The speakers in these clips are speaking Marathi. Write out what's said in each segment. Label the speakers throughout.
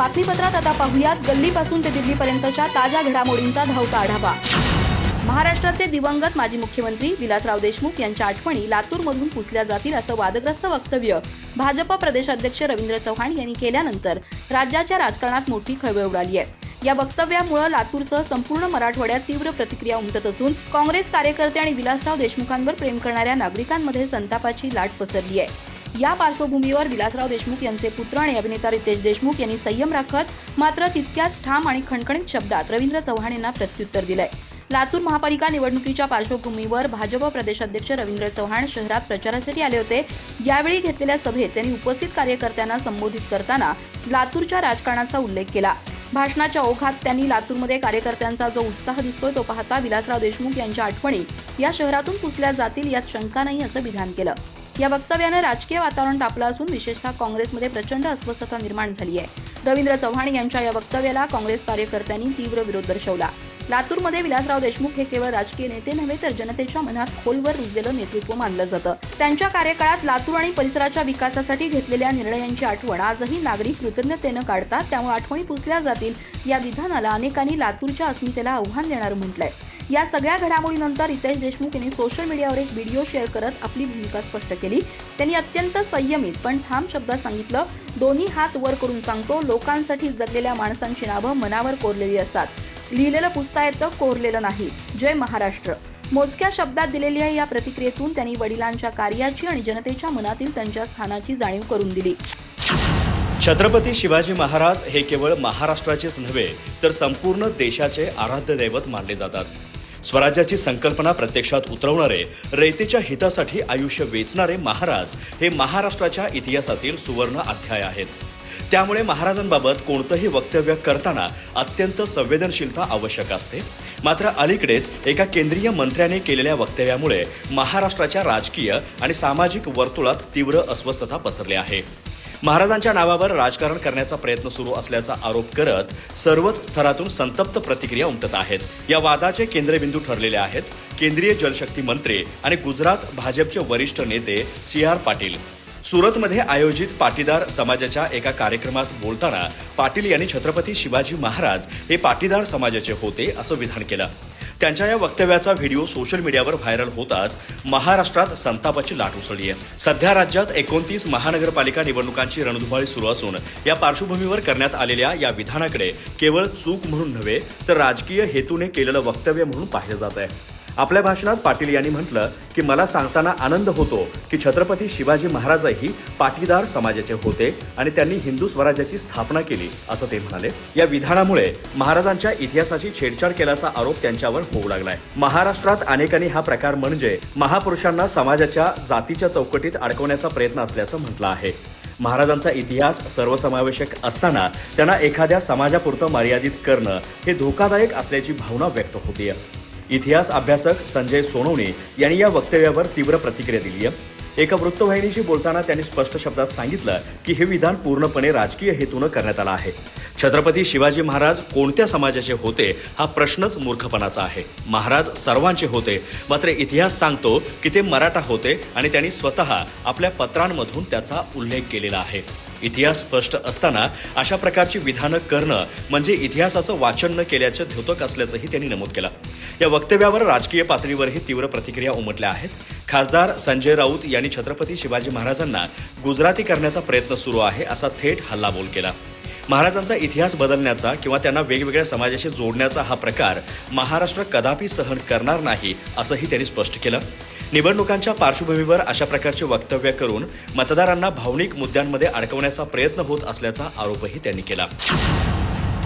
Speaker 1: बातमीपत्रात आता पाहूयात गल्लीपासून ते दिल्लीपर्यंतच्या ताज्या घडामोडींचा धावता आढावा महाराष्ट्राचे दिवंगत माजी मुख्यमंत्री विलासराव देशमुख यांच्या आठवणी लातूरमधून पुसल्या जातील असं वादग्रस्त वक्तव्य भाजप प्रदेशाध्यक्ष रवींद्र चव्हाण यांनी केल्यानंतर राज्याच्या राजकारणात मोठी खळबळ उडाली आहे या वक्तव्यामुळे लातूरसह संपूर्ण मराठवाड्यात तीव्र प्रतिक्रिया उमटत असून काँग्रेस कार्यकर्ते आणि विलासराव देशमुखांवर प्रेम करणाऱ्या नागरिकांमध्ये संतापाची लाट पसरली आहे या पार्श्वभूमीवर विलासराव देशमुख यांचे पुत्र आणि अभिनेता रितेश देशमुख यांनी संयम राखत मात्र तितक्याच ठाम आणि खणखणीत शब्दात रवींद्र चव्हाण यांना प्रत्युत्तर दिलंय लातूर महापालिका निवडणुकीच्या पार्श्वभूमीवर भाजप प्रदेशाध्यक्ष रवींद्र चव्हाण शहरात प्रचारासाठी आले होते यावेळी घेतलेल्या सभेत त्यांनी उपस्थित कार्यकर्त्यांना संबोधित करताना लातूरच्या राजकारणाचा उल्लेख केला भाषणाच्या ओघात त्यांनी लातूरमध्ये कार्यकर्त्यांचा जो उत्साह दिसतोय तो पाहता विलासराव देशमुख यांच्या आठवणी या शहरातून पुसल्या जातील यात शंका नाही असं विधान केलं या वक्तव्यानं राजकीय वातावरण तापलं असून विशेषतः काँग्रेसमध्ये प्रचंड अस्वस्थता निर्माण झाली आहे रवींद्र चव्हाण यांच्या या वक्तव्याला काँग्रेस कार्यकर्त्यांनी तीव्र विरोध दर्शवला लातूरमध्ये विलासराव देशमुख हे केवळ राजकीय नेते नव्हे तर जनतेच्या मनात खोलवर रुजलेलं नेतृत्व मानलं जातं त्यांच्या कार्यकाळात लातूर आणि परिसराच्या विकासासाठी घेतलेल्या निर्णयांची आठवण आजही नागरिक कृतज्ञतेनं काढतात त्यामुळे आठवणी पुसल्या जातील या विधानाला अनेकांनी लातूरच्या अस्मितेला आव्हान देणार म्हटलंय या सगळ्या घडामोडीनंतर रितेश देशमुख यांनी सोशल मीडियावर एक व्हिडिओ शेअर करत आपली भूमिका स्पष्ट केली त्यांनी अत्यंत संयमित पण ठाम शब्दात सांगितलं दोन्ही हात वर करून सांगतो लोकांसाठी जगलेल्या माणसांची नावं मनावर कोरलेली असतात लिहिलेलं पुस्ता येतं कोरलेलं नाही जय महाराष्ट्र मोजक्या शब्दात दिलेल्या या प्रतिक्रियेतून त्यांनी वडिलांच्या कार्याची आणि जनतेच्या मनातील त्यांच्या स्थानाची जाणीव करून दिली
Speaker 2: छत्रपती शिवाजी महाराज हे केवळ महाराष्ट्राचेच नव्हे तर संपूर्ण देशाचे आराध्य दैवत मानले जातात स्वराज्याची संकल्पना प्रत्यक्षात उतरवणारे रेतेच्या हितासाठी आयुष्य वेचणारे महाराज हे महाराष्ट्राच्या इतिहासातील सुवर्ण अध्याय आहेत त्यामुळे महाराजांबाबत कोणतंही वक्तव्य करताना अत्यंत संवेदनशीलता आवश्यक असते मात्र अलीकडेच एका केंद्रीय मंत्र्याने केलेल्या वक्तव्यामुळे महाराष्ट्राच्या राजकीय आणि सामाजिक वर्तुळात तीव्र अस्वस्थता पसरली आहे महाराजांच्या नावावर राजकारण करण्याचा प्रयत्न सुरू असल्याचा आरोप करत सर्वच स्तरातून संतप्त प्रतिक्रिया उमटत आहेत या वादाचे केंद्रबिंदू ठरलेले आहेत केंद्रीय जलशक्ती मंत्री आणि गुजरात भाजपचे वरिष्ठ नेते सी आर पाटील सुरतमध्ये आयोजित पाटीदार समाजाच्या एका कार्यक्रमात बोलताना पाटील यांनी छत्रपती शिवाजी महाराज हे पाटीदार समाजाचे होते असं विधान केलं त्यांच्या या वक्तव्याचा व्हिडिओ सोशल मीडियावर व्हायरल होताच महाराष्ट्रात संतापाची लाट उसळली आहे सध्या राज्यात एकोणतीस महानगरपालिका निवडणुकांची रणधुमाळी सुरू असून या पार्श्वभूमीवर करण्यात आलेल्या या विधानाकडे केवळ चूक म्हणून नव्हे तर राजकीय हेतूने केलेलं वक्तव्य म्हणून पाहिलं जात आहे आपल्या भाषणात पाटील यांनी म्हटलं की मला सांगताना आनंद होतो की छत्रपती शिवाजी महाराजही पाटीदार समाजाचे होते आणि त्यांनी हिंदू स्वराज्याची स्थापना केली असं ते म्हणाले या विधानामुळे महाराजांच्या इतिहासाची छेडछाड केल्याचा आरोप त्यांच्यावर होऊ लागलाय महाराष्ट्रात अनेकांनी हा प्रकार म्हणजे महापुरुषांना समाजाच्या जातीच्या चौकटीत अडकवण्याचा प्रयत्न असल्याचं म्हटलं आहे महाराजांचा इतिहास सर्वसमावेशक असताना त्यांना एखाद्या समाजापुरतं मर्यादित करणं हे धोकादायक असल्याची भावना व्यक्त होती इतिहास अभ्यासक संजय सोनवणे यांनी या वक्तव्यावर तीव्र प्रतिक्रिया दिली आहे एका वृत्तवाहिनीशी बोलताना त्यांनी स्पष्ट शब्दात सांगितलं की हे विधान पूर्णपणे राजकीय हेतूनं करण्यात आलं आहे छत्रपती शिवाजी महाराज कोणत्या समाजाचे होते हा प्रश्नच मूर्खपणाचा आहे महाराज सर्वांचे होते मात्र इतिहास सांगतो की ते मराठा होते आणि त्यांनी स्वतः आपल्या पत्रांमधून त्याचा उल्लेख केलेला आहे इतिहास स्पष्ट असताना अशा प्रकारची विधानं करणं म्हणजे इतिहासाचं वाचन न केल्याचं द्योतक असल्याचंही त्यांनी नमूद केलं या वक्तव्यावर राजकीय पातळीवरही तीव्र प्रतिक्रिया उमटल्या आहेत खासदार संजय राऊत यांनी छत्रपती शिवाजी महाराजांना गुजराती करण्याचा प्रयत्न सुरू आहे असा थेट हल्लाबोल केला महाराजांचा इतिहास बदलण्याचा किंवा त्यांना वेगवेगळ्या समाजाशी जोडण्याचा हा प्रकार महाराष्ट्र कदापि सहन करणार नाही असंही त्यांनी स्पष्ट केलं निवडणुकांच्या पार्श्वभूमीवर अशा प्रकारचे वक्तव्य करून मतदारांना भावनिक मुद्द्यांमध्ये अडकवण्याचा प्रयत्न होत असल्याचा आरोपही त्यांनी केला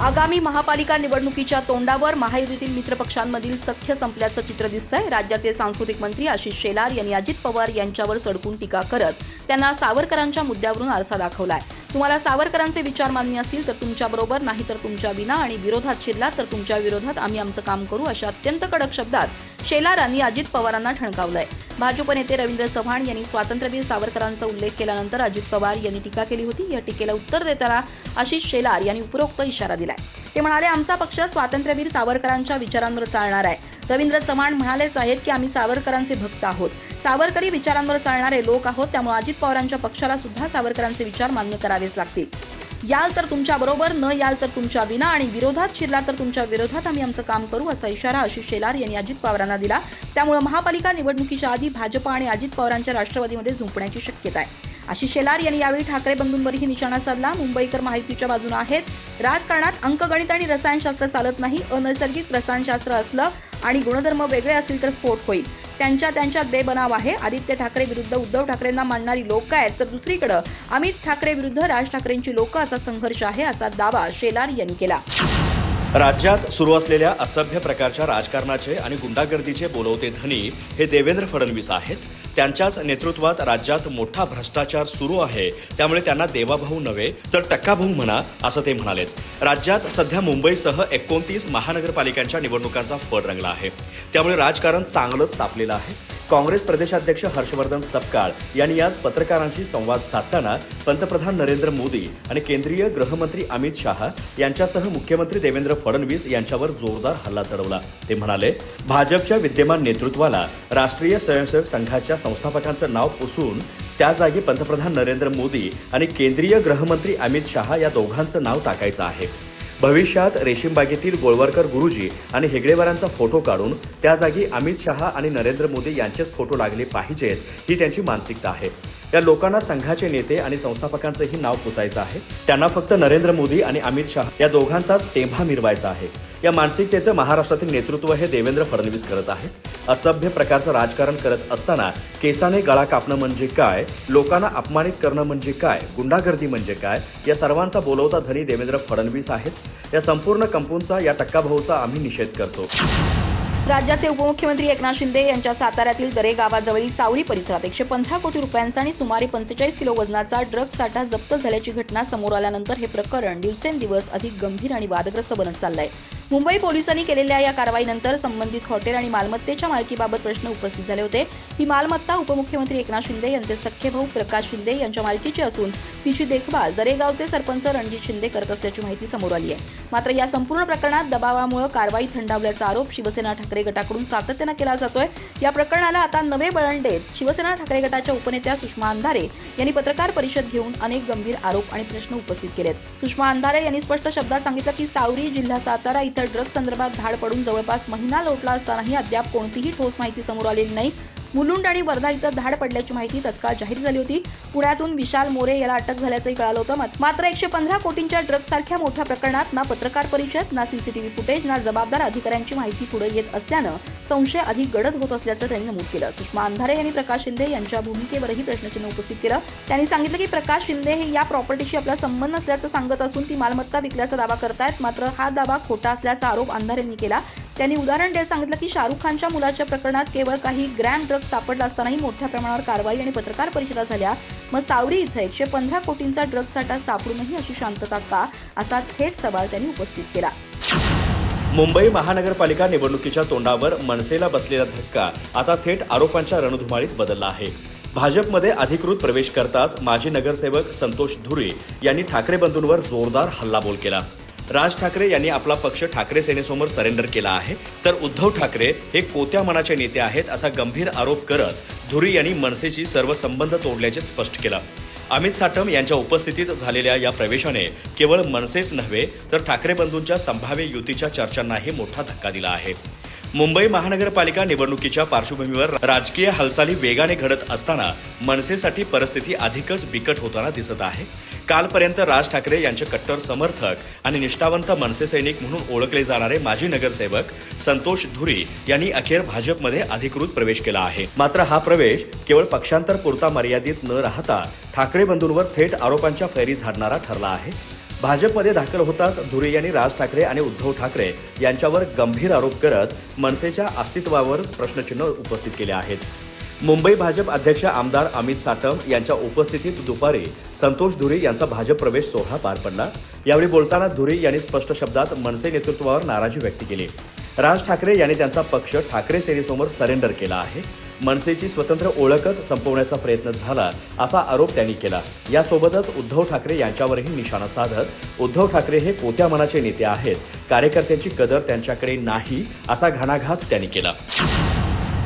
Speaker 1: आगामी महापालिका निवडणुकीच्या तोंडावर महायुतीतील मित्रपक्षांमधील सख्य संपल्याचं चित्र दिसतंय राज्याचे सांस्कृतिक मंत्री आशिष शेलार यांनी अजित पवार यांच्यावर सडकून टीका करत त्यांना सावरकरांच्या मुद्द्यावरून आरसा दाखवलाय तुम्हाला सावरकरांचे विचार मान्य असतील तर तुमच्याबरोबर नाही तर तुमच्या विना आणि विरोधात शिरला तर तुमच्या विरोधात आम्ही आमचं काम करू अशा अत्यंत कडक शब्दात शेलारांनी अजित पवारांना ठणकावलंय भाजप नेते रवींद्र चव्हाण यांनी स्वातंत्र्यवीर सावरकरांचा उल्लेख केल्यानंतर अजित पवार यांनी टीका केली होती या टीकेला उत्तर देताना आशिष शेलार यांनी उपरोक्त इशारा दिलाय ते म्हणाले आमचा पक्ष स्वातंत्र्यवीर सावरकरांच्या विचारांवर चालणार आहे रवींद्र चव्हाण म्हणालेच आहेत की आम्ही सावरकरांचे भक्त आहोत सावरकरी विचारांवर चालणारे लोक आहोत त्यामुळे अजित पवारांच्या पक्षाला सुद्धा सावरकरांचे विचार मान्य करावेच लागतील याल तर तुमच्याबरोबर न याल तर तुमच्या विना आणि विरोधात शिरला तर तुमच्या विरोधात आम्ही आमचं काम करू असा इशारा आशिष शेलार यांनी अजित पवारांना दिला त्यामुळे महापालिका निवडणुकीच्या आधी भाजप आणि अजित पवारांच्या राष्ट्रवादीमध्ये झुंपण्याची शक्यता आहे आशिष शेलार यांनी यावेळी ठाकरे बंधूंवरही निशाणा साधला मुंबईकर माहितीच्या बाजूने आहेत राजकारणात अंकगणित आणि रसायनशास्त्र चालत नाही अनैसर्गिक रसायनशास्त्र असलं आणि गुणधर्म वेगळे असतील तर स्फोट होईल त्यांच्या त्यांच्यात बेबनाव आहे आदित्य ठाकरे विरुद्ध उद्धव ठाकरेंना मानणारी लोक आहेत तर दुसरीकडे अमित ठाकरे विरुद्ध राज ठाकरेंची लोक असा संघर्ष आहे असा दावा शेलार यांनी केला
Speaker 2: राज्यात सुरू असलेल्या असभ्य प्रकारच्या राजकारणाचे आणि गुंडागर्दीचे बोलवते धनी हे देवेंद्र फडणवीस आहेत त्यांच्याच नेतृत्वात राज्यात मोठा भ्रष्टाचार सुरू आहे त्यामुळे त्यांना देवाभाऊ नव्हे तर टक्काभाऊ म्हणा असं ते म्हणालेत राज्यात सध्या मुंबईसह एकोणतीस महानगरपालिकांच्या निवडणुकांचा फड रंगला आहे त्यामुळे राजकारण चांगलंच तापलेलं आहे काँग्रेस प्रदेशाध्यक्ष हर्षवर्धन सपकाळ यांनी आज पत्रकारांशी संवाद साधताना पंतप्रधान नरेंद्र मोदी आणि केंद्रीय गृहमंत्री अमित शहा यांच्यासह मुख्यमंत्री देवेंद्र फडणवीस यांच्यावर जोरदार हल्ला चढवला ते म्हणाले भाजपच्या विद्यमान नेतृत्वाला राष्ट्रीय स्वयंसेवक संघाच्या संस्थापकांचं नाव पुसून त्या जागी पंतप्रधान नरेंद्र मोदी आणि केंद्रीय गृहमंत्री अमित शहा या दोघांचं नाव टाकायचं आहे भविष्यात रेशीमबागेतील गोळवरकर गुरुजी आणि हेगडेवारांचा फोटो काढून त्या जागी अमित शहा आणि नरेंद्र मोदी यांचेच फोटो लागले पाहिजेत ही त्यांची मानसिकता आहे या लोकांना संघाचे नेते आणि संस्थापकांचंही नाव पुसायचं आहे त्यांना फक्त नरेंद्र मोदी आणि अमित शहा या दोघांचाच टेंभा मिरवायचा आहे या मानसिकतेचं महाराष्ट्रातील नेतृत्व हे देवेंद्र फडणवीस करत आहेत असभ्य प्रकारचं राजकारण करत असताना केसाने गळा कापणं म्हणजे काय लोकांना अपमानित करणं म्हणजे काय गुंडागर्दी म्हणजे काय या सर्वांचा बोलवता धनी देवेंद्र फडणवीस आहेत या संपूर्ण कंपूंचा या टक्काभाऊचा आम्ही निषेध करतो
Speaker 1: राज्याचे उपमुख्यमंत्री एकनाथ शिंदे यांच्या साताऱ्यातील दरे गावाजवळील सावरी परिसरात एकशे पंधरा कोटी रुपयांचा आणि सुमारे पंचेचाळीस किलो वजनाचा ड्रग साठा जप्त झाल्याची घटना समोर आल्यानंतर हे प्रकरण दिवसेंदिवस अधिक गंभीर आणि वादग्रस्त बनत चाललंय मुंबई पोलिसांनी केलेल्या या कारवाईनंतर संबंधित हॉटेल आणि मालमत्तेच्या मालकीबाबत प्रश्न उपस्थित झाले होते ही मालमत्ता उपमुख्यमंत्री एकनाथ शिंदे यांचे सख्खे भाऊ प्रकाश शिंदे यांच्या मालकीची असून तिची देखभाल दरेगावचे सरपंच रणजित शिंदे करत असल्याची माहिती समोर आली आहे मात्र या संपूर्ण प्रकरणात दबावामुळे कारवाई थंडावल्याचा आरोप शिवसेना ठाकरे गटाकडून सातत्यानं केला जातोय या प्रकरणाला आता नवे वळण देत शिवसेना ठाकरे गटाच्या उपनेत्या सुषमा अंधारे यांनी पत्रकार परिषद घेऊन अनेक गंभीर आरोप आणि प्रश्न उपस्थित केलेत सुषमा अंधारे यांनी स्पष्ट शब्दात सांगितलं की सावरी जिल्हा सातारा तर ड्रग्ज संदर्भात धाड पडून जवळपास महिना लोटला असतानाही अद्याप कोणतीही ठोस माहिती समोर आलेली नाही मुलुंड आणि वर्धा इथं धाड पडल्याची माहिती तत्काळ जाहीर झाली होती पुण्यातून विशाल मोरे याला अटक झाल्याचंही कळालं होतं मात्र एकशे पंधरा कोटींच्या ड्रग्जसारख्या मोठ्या प्रकरणात ना पत्रकार परिषद ना सीसीटीव्ही फुटेज ना जबाबदार अधिकाऱ्यांची माहिती पुढे येत असल्यानं संशय अधिक गडद होत असल्याचं त्यांनी नमूद केलं सुषमा अंधारे यांनी प्रकाश शिंदे यांच्या भूमिकेवरही प्रश्नचिन्ह उपस्थित केलं त्यांनी सांगितलं की प्रकाश शिंदे हे या प्रॉपर्टीशी आपला संबंध असल्याचं सांगत असून ती मालमत्ता विकल्याचा दावा करतायत मात्र हा दावा खोटा असल्याचा आरोप अंधारेंनी केला त्यांनी उदाहरण देत सांगितलं की शाहरुख खानच्या मुलाच्या प्रकरणात केवळ काही ग्रॅम ड्रग्ज सापडला असतानाही मोठ्या प्रमाणावर कारवाई आणि पत्रकार परिषदा झाल्या मग सावरी इथं एकशे पंधरा कोटींचा ड्रग्ज साठा सापडूनही अशी शांतता का असा थेट सवाल त्यांनी उपस्थित केला
Speaker 2: मुंबई महानगरपालिका निवडणुकीच्या तोंडावर मनसेला बसलेला धक्का आता थेट आरोपांच्या रणधुमाळीत बदलला आहे भाजपमध्ये अधिकृत प्रवेश करताच माजी नगरसेवक संतोष धुरे यांनी ठाकरे बंधूंवर जोरदार हल्लाबोल केला राज ठाकरे यांनी आपला पक्ष ठाकरे सेनेसमोर सरेंडर केला आहे तर उद्धव ठाकरे हे कोत्या मनाचे नेते आहेत असा गंभीर आरोप करत धुरी यांनी मनसेशी सर्व संबंध तोडल्याचे स्पष्ट केलं अमित साटम यांच्या उपस्थितीत झालेल्या या प्रवेशाने केवळ मनसेच नव्हे तर ठाकरे बंधूंच्या संभाव्य युतीच्या चर्चांनाही मोठा धक्का दिला आहे मुंबई महानगरपालिका निवडणुकीच्या पार्श्वभूमीवर राजकीय हालचाली वेगाने घडत असताना मनसेसाठी परिस्थिती अधिकच बिकट होताना दिसत आहे कालपर्यंत राज ठाकरे यांचे कट्टर समर्थक आणि निष्ठावंत मनसे सैनिक म्हणून ओळखले जाणारे माजी नगरसेवक संतोष धुरी यांनी अखेर भाजपमध्ये अधिकृत प्रवेश केला आहे मात्र हा प्रवेश केवळ पक्षांतर पुरता मर्यादित न राहता ठाकरे बंधूंवर थेट आरोपांच्या फैरी झाडणारा ठरला आहे भाजपमध्ये दाखल होताच धुरे यांनी राज ठाकरे आणि उद्धव ठाकरे यांच्यावर गंभीर आरोप करत मनसेच्या अस्तित्वावरच प्रश्नचिन्ह उपस्थित केले आहेत मुंबई भाजप अध्यक्ष आमदार अमित साटम यांच्या उपस्थितीत दुपारी संतोष धुरे यांचा भाजप प्रवेश सोहळा पार पडला यावेळी बोलताना धुरे यांनी स्पष्ट शब्दात मनसे नेतृत्वावर नाराजी व्यक्त केली राज ठाकरे यांनी त्यांचा पक्ष ठाकरे सेनेसमोर सरेंडर केला आहे मनसेची स्वतंत्र ओळखच संपवण्याचा प्रयत्न झाला असा आरोप त्यांनी केला यासोबतच उद्धव ठाकरे यांच्यावरही निशाणा साधत उद्धव ठाकरे हे कोत्या मनाचे नेते आहेत कार्यकर्त्यांची कदर त्यांच्याकडे नाही असा घणाघात त्यांनी केला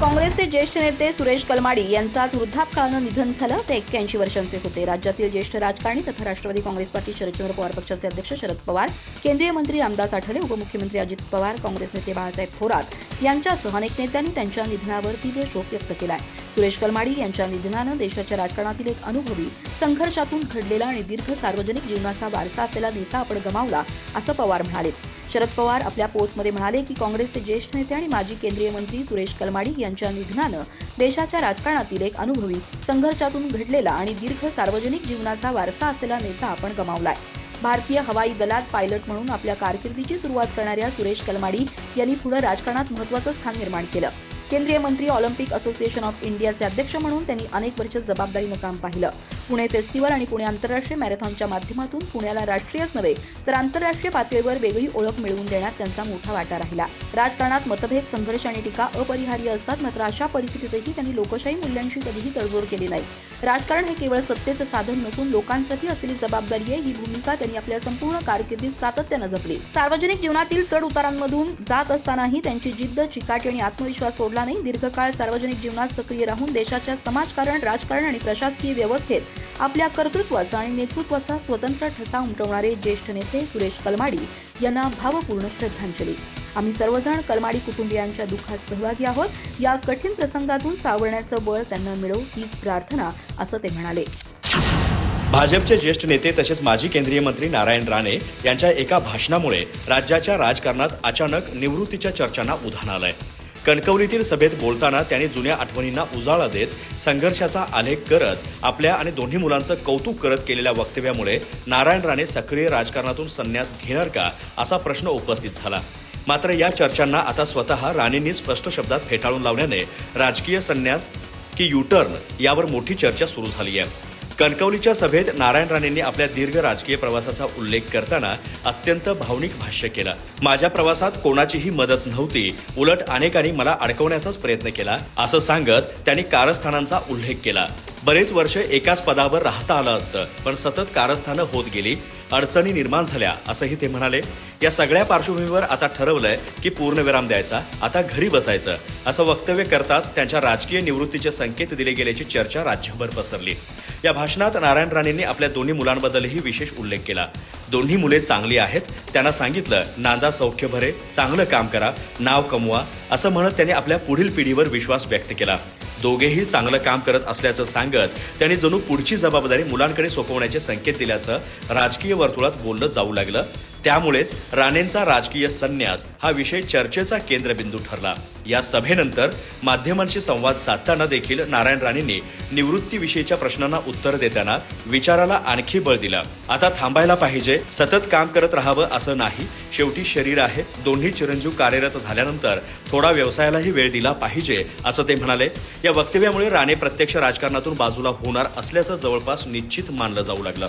Speaker 1: काँग्रेसचे ज्येष्ठ नेते सुरेश कलमाडी यांचं आज वृद्धापकाळानं निधन झालं ते एक्क्याऐंशी वर्षांचे होते राज्यातील ज्येष्ठ राजकारणी तथा राष्ट्रवादी काँग्रेस पार्टी शरदचंद्र पवार पक्षाचे अध्यक्ष शरद पवार केंद्रीय मंत्री रामदास आठवले उपमुख्यमंत्री अजित पवार काँग्रेस नेते बाळासाहेब थोरात यांच्यासह अनेक नेत्यांनी त्यांच्या निधनावर तीव्र शोक व्यक्त केला आहे सुरेश कलमाडी यांच्या निधनानं देशाच्या राजकारणातील एक अनुभवी संघर्षातून घडलेला आणि दीर्घ सार्वजनिक जीवनाचा वारसा असलेला नेता आपण गमावला असं पवार म्हणाले शरद पवार आपल्या पोस्टमध्ये म्हणाले की काँग्रेसचे ज्येष्ठ नेते आणि माजी केंद्रीय मंत्री सुरेश कलमाडी यांच्या निधनानं देशाच्या राजकारणातील एक अनुभवी संघर्षातून घडलेला आणि दीर्घ सार्वजनिक जीवनाचा वारसा असलेला नेता आपण गमावलाय भारतीय हवाई दलात पायलट म्हणून आपल्या कारकिर्दीची सुरुवात करणाऱ्या सुरेश कलमाडी यांनी पुढे राजकारणात महत्वाचं स्थान निर्माण केलं केंद्रीय मंत्री ऑलिम्पिक असोसिएशन ऑफ इंडियाचे अध्यक्ष म्हणून त्यांनी अनेक वर्ष जबाबदारीनं काम पाहिलं पुणे फेस्टिवल आणि पुणे आंतरराष्ट्रीय मॅरेथॉनच्या माध्यमातून पुण्याला राष्ट्रीयच नव्हे तर आंतरराष्ट्रीय पातळीवर वेगळी ओळख मिळवून देण्यात त्यांचा मोठा वाटा राहिला राजकारणात मतभेद संघर्ष आणि टीका अपरिहार्य असतात मात्र अशा परिस्थितीतही त्यांनी लोकशाही मूल्यांशी कधीही तडजोड केली नाही राजकारण हे केवळ सत्तेचं साधन नसून लोकांप्रती असलेली जबाबदारी आहे ही भूमिका त्यांनी आपल्या संपूर्ण कारकिर्दीत सातत्यानं जपली सार्वजनिक जीवनातील चढ उतारांमधून जात असतानाही त्यांची जिद्द चिकाटी आणि आत्मविश्वास सोडला नाही दीर्घकाळ सार्वजनिक जीवनात सक्रिय राहून देशाच्या समाजकारण राजकारण आणि प्रशासकीय व्यवस्थेत आपल्या कर्तृत्वाचा आणि नेतृत्वाचा स्वतंत्र ठसा उमटवणारे ज्येष्ठ नेते सुरेश कलमाडी यांना भावपूर्ण श्रद्धांजली आम्ही सर्वजण कलमाडी कुटुंबियांच्या दुःखात सहभागी आहोत या कठीण प्रसंगातून सावरण्याचं बळ त्यांना मिळो हीच प्रार्थना असं ते म्हणाले
Speaker 2: भाजपचे ज्येष्ठ नेते तसेच माजी केंद्रीय मंत्री नारायण राणे यांच्या एका भाषणामुळे राज्याच्या राजकारणात अचानक निवृत्तीच्या चर्चांना उधाण आलंय कणकवलीतील सभेत बोलताना त्यांनी जुन्या आठवणींना उजाळा देत संघर्षाचा आलेख करत आपल्या आणि दोन्ही मुलांचं कौतुक करत केलेल्या वक्तव्यामुळे नारायण राणे सक्रिय राजकारणातून संन्यास घेणार का असा प्रश्न उपस्थित झाला मात्र या चर्चांना आता स्वतः राणेंनी स्पष्ट शब्दात फेटाळून लावल्याने राजकीय संन्यास की युटर्न यावर मोठी चर्चा सुरू झाली आहे कणकवलीच्या सभेत नारायण राणेंनी आपल्या दीर्घ राजकीय प्रवासाचा उल्लेख करताना अत्यंत भावनिक भाष्य केलं माझ्या प्रवासात कोणाचीही मदत नव्हती उलट अनेकांनी मला अडकवण्याचाच प्रयत्न केला असं सांगत त्यांनी कारस्थानांचा उल्लेख केला बरेच वर्ष एकाच पदावर राहता आलं असतं पण सतत कारस्थानं होत गेली अडचणी निर्माण झाल्या असंही ते म्हणाले या सगळ्या पार्श्वभूमीवर आता ठरवलंय की पूर्णविराम द्यायचा आता घरी बसायचं असं वक्तव्य करताच त्यांच्या राजकीय निवृत्तीचे संकेत दिले गेल्याची चर्चा राज्यभर पसरली या भाषणात नारायण राणेंनी आपल्या दोन्ही मुलांबद्दलही विशेष उल्लेख केला दोन्ही मुले चांगली आहेत त्यांना सांगितलं नांदा सौख्य भरे चांगलं काम करा नाव कमवा असं म्हणत त्यांनी आपल्या पुढील पिढीवर विश्वास व्यक्त केला दोघेही चांगलं काम करत असल्याचं सांगत त्यांनी जणू पुढची जबाबदारी मुलांकडे सोपवण्याचे संकेत दिल्याचं राजकीय वर्तुळात बोललं जाऊ लागलं त्यामुळेच राणेंचा राजकीय संन्यास हा विषय चर्चेचा केंद्रबिंदू ठरला या सभेनंतर माध्यमांशी संवाद साधताना देखील नारायण राणेंनी निवृत्तीविषयीच्या प्रश्नांना उत्तर देताना विचाराला आणखी बळ दिलं आता थांबायला पाहिजे सतत काम करत राहावं असं नाही शेवटी शरीर आहे दोन्ही चिरंजीव कार्यरत झाल्यानंतर थोडा व्यवसायालाही वेळ दिला पाहिजे असं ते म्हणाले या वक्तव्यामुळे राणे प्रत्यक्ष राजकारणातून बाजूला होणार असल्याचं जवळपास निश्चित मानलं जाऊ लागलं